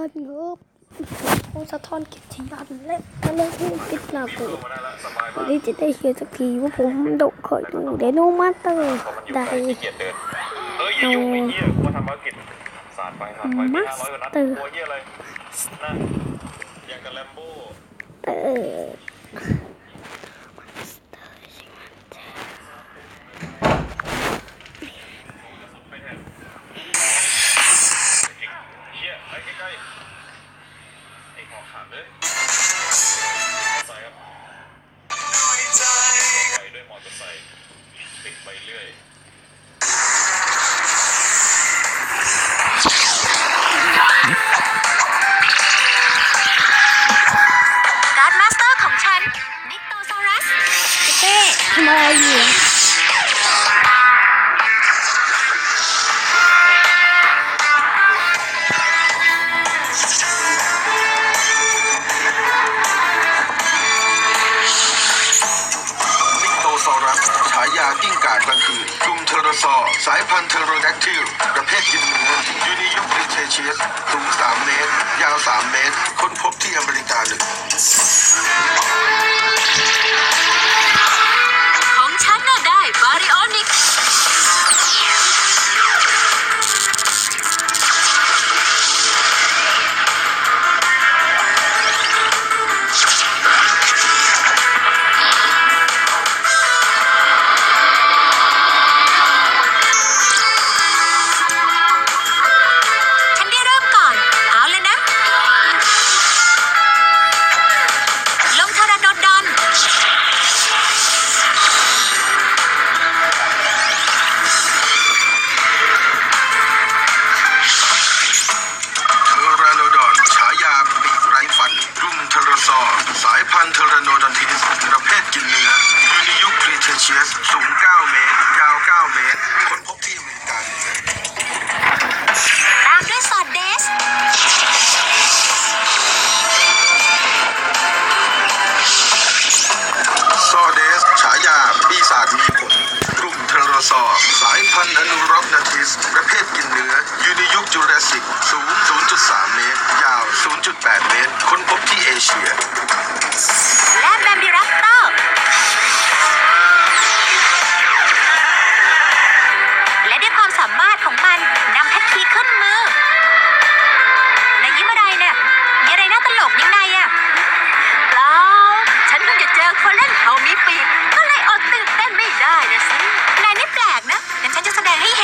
านเยอะโอ้สะท้อนกิจยันและก็เล่นที่ปิดหน้ากูนี่จะได้เห็นสักทีว่าผมโดดเคยดูเดโนมาเตอร์ได้โมาสเตอร์ ลี้ยงซอรัสฉายากิ้งก่ากลางคืนกลุ่มเทอร์ซอสายพันธุ์เทอร์แดคทิลประเภทกินเนื้อยูนิยุคลิเชเชียสสูง 3 เมตร ยาว 3 เมตร ค้นพบที่อเมริกาหนึ่ง by Body Onyx.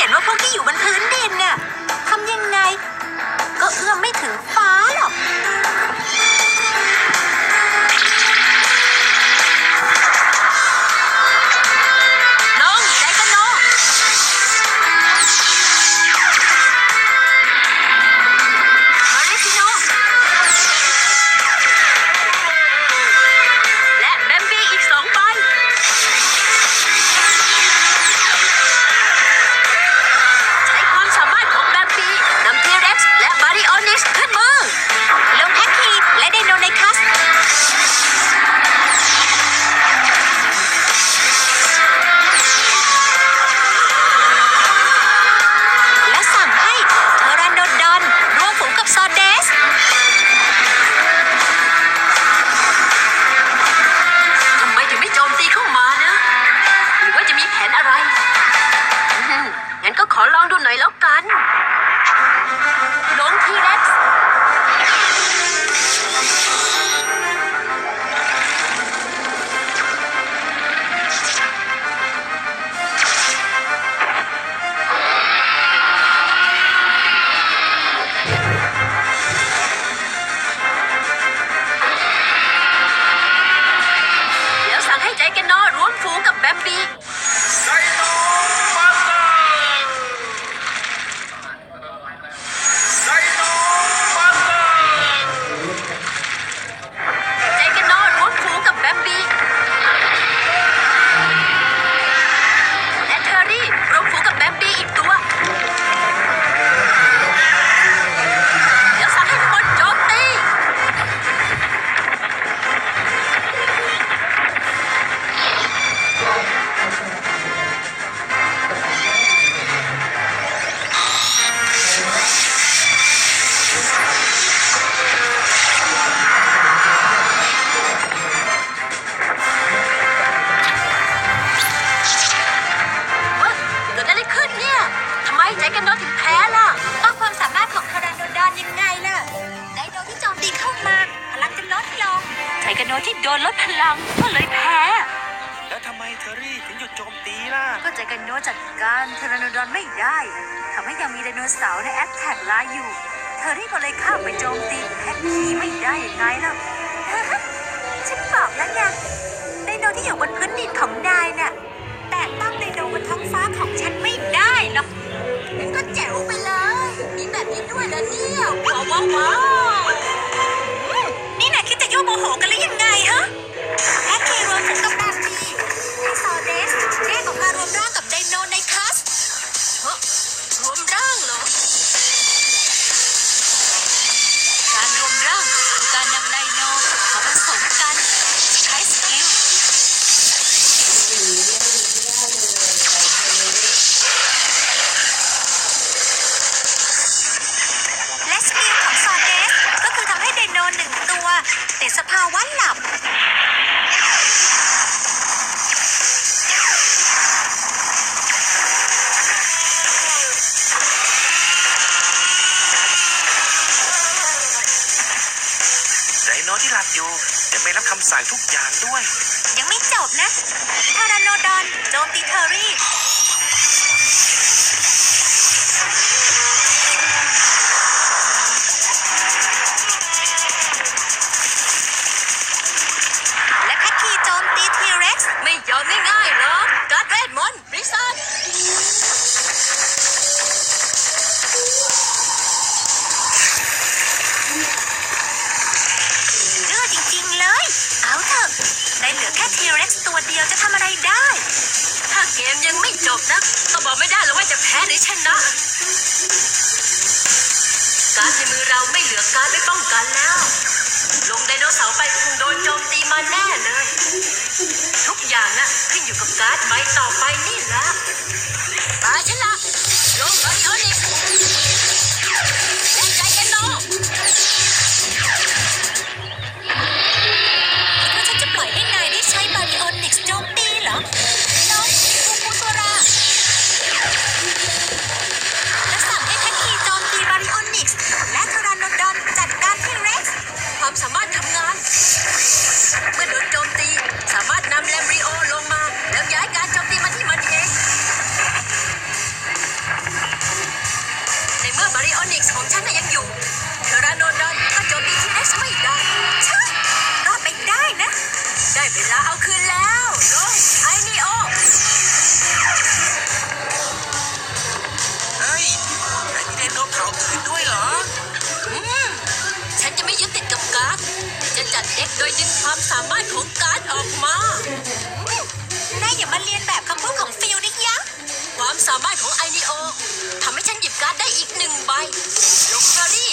เห็นว่าพวกที่อยู่บนพื้นดินไง ลองดูหน่อยแล้วกัน โนที่โดนลดพลังก็เลยแพ้ แล้วทำไมเทอรี่ถึงหยุดโจมตีล่ะ ก็ใจกันโนจัดการเทอร์โนดอนไม่ได้ทำให้ยังมีไดโนเสาร์ในแอตแทกลายอยู่เธอรี่ก็เลยข้ามไปโจมตีแพททีไม่ได้ยังไงล่ะ ฉันบอกแล้วไงไดโนที่อยู่บนพื้นดินของนายน่ะ ติดสภาวะหลับ ไดโนที่หลับอยู่จะไม่รับคำสั่งทุกอย่างด้วย ยังไม่จบนะทารานดอนโจมตีเทอรี่ ตัวเดียวจะทำอะไรได้ ถ้าเกมยังไม่จบนะก็บอกไม่ได้หรอกว่าจะแพ้หรือชนะ การในมือเราไม่เหลือการไม่ป้องกันแล้ว ลงไดโนเสาร์ไปคงโดนโจมตีมาแน่เลย ทุกอย่างนะขึ้นอยู่กับการ์ดใบต่อไปนี่แหละ ดเด็กโดยดึงความสามารถของการ์ดออกมานายอย่ามาเรียนแบบคำพูดของฟิลดิยะ ความสามารถของไอนิโอทำให้ฉันหยิบการ์ดได้อีกหนึ่งใบลงเทอรี่